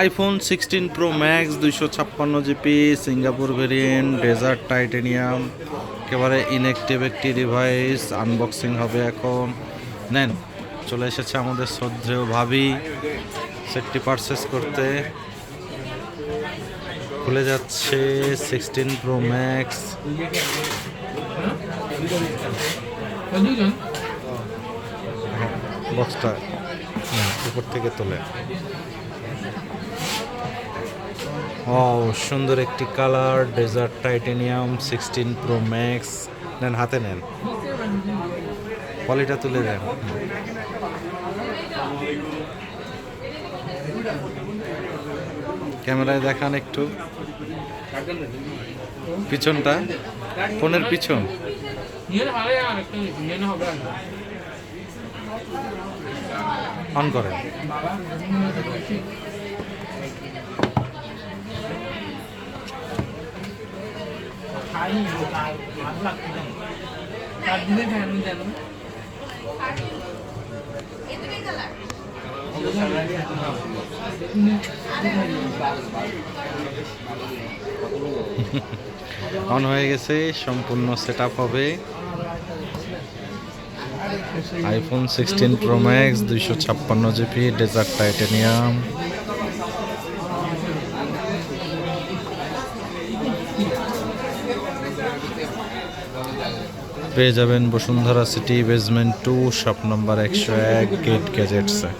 IPhone sixteen pro max দুইশো ছাপ্পান্ন GB Singapore variant desert titanium একেবারে ইনএক্টিভ একটি ডিভাইস আনবক্সিং হবে এখন। নেন, চলে এসেছে আমাদের শ্রদ্ধেয় ভাবি, সেটটি পারচেস করতে। খুলে যাচ্ছে সিক্সটিন প্রো ম্যাক্স বক্সটা উপর থেকে তোলে। সুন্দর একটি colour desert titanium sixteen pro max নেন, হাতে নেন। পলিটা তুলে দেন। ক্যামেরায় দেখান একটু। পিছনটা, ফোনের পিছন। অন করেন। অন হয়ে গেছে, সম্পূর্ণ সেট হবে। আইফোন সিক্সটিন প্রো ম্যাক্স দুইশো ছাপ্পান্ন জিবি ডেজার্ট টাইটেনিয়াম পেয়ে যাবেন Bashundhara city basement two shop number একশো এক গেট গ্যাজেটসে।